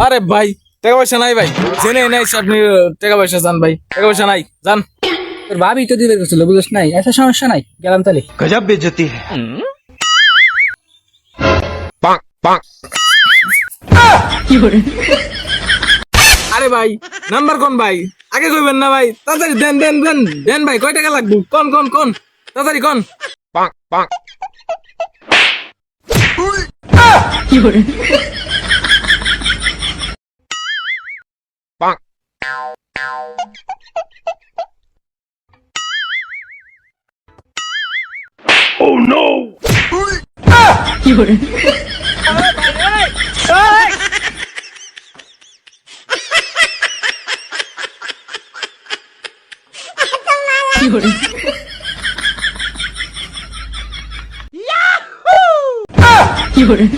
अरे भाई टेका पैसा नहीं भाई जेने नहीं सर टेका पैसा जान भाई टेका पैसा नहीं जान तेरे भाभी तो दिल कर चलो बुलेश ऐसा समस्या नहीं क्या लंता गजब बेजती है पाँक पाँक अरे भाई नंबर कौन भाई आगे कोई बनना भाई तो देन देन देन देन भाई कोई टेका लग कौन कौन कौन তাড়াতাড়ি কোন কি 有人